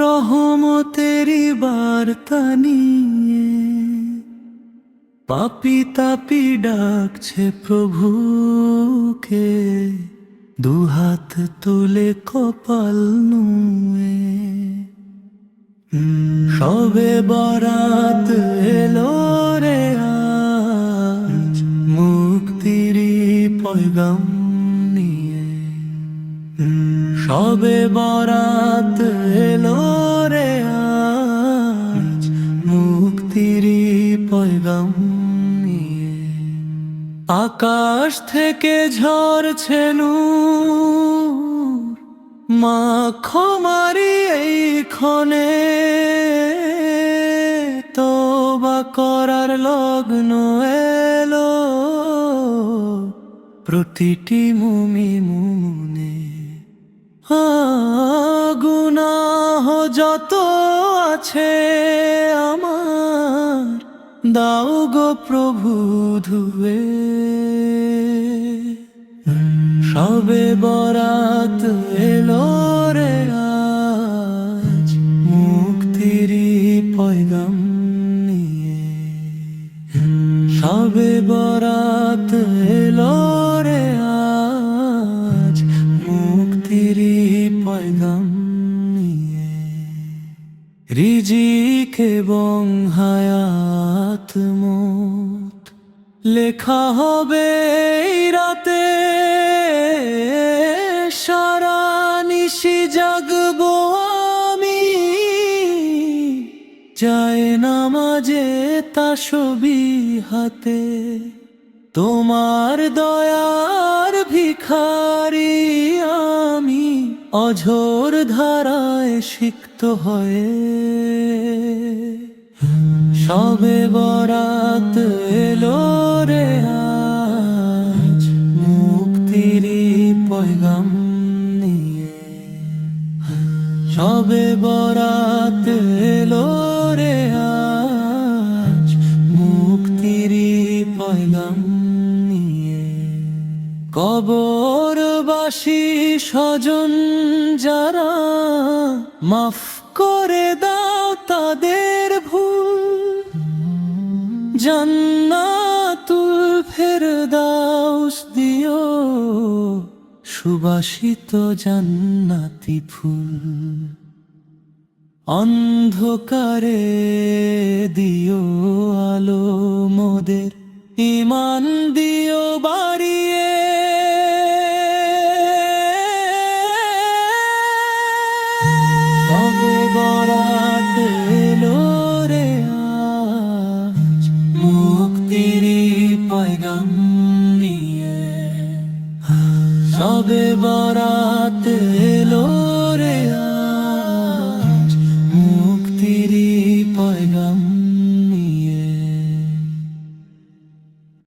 রহমতেরি বার্তা নিয়ে পাপি তাপি ডাকছে প্রভুকে দুহাত তুলে কপাল নুয়ে। সবে বরাত সবে বরাত এলো রে আজ, মুক্তিরি পয়গাম আকাশ থেকে ঝরছে নূর, মা ক্ষমারি এই ক্ষণে। তোবা করার লগ্ন এলো, প্রতিটি মুমি মুনে গুনাহ যত আছে আমার, দাও গো প্রভু ধুয়ে। সবে বরাত এলো রে আজ, মুক্তিরি পয়গাম নিয়ে। সবে বরাত এলো রে এবং হায়াত মত। লেখা হবে রাতে, সারা নিশি জাগবো আমি। যায় নামাজে তাসবি হাতে। তোমার দয়ার ভিখারি আমি অঝোর ধারায় সিক্ত হয়ে সবে বরাত এলো রে আজ মুক্তির পয়গাম নিয়ে। সবে বরাত এলো রে আজ মুক্তিরি পয়গাম নিয়ে। কবরবাসী স্বজন যারা মাফ করে দাও তাদের ভুল। জান্নাতুল ফেরদাউস দিও সুবাসিত জান্নাতি ফুল। অন্ধকারে দিও পয়গাম নিয়ে। সবে বরাত এলো রে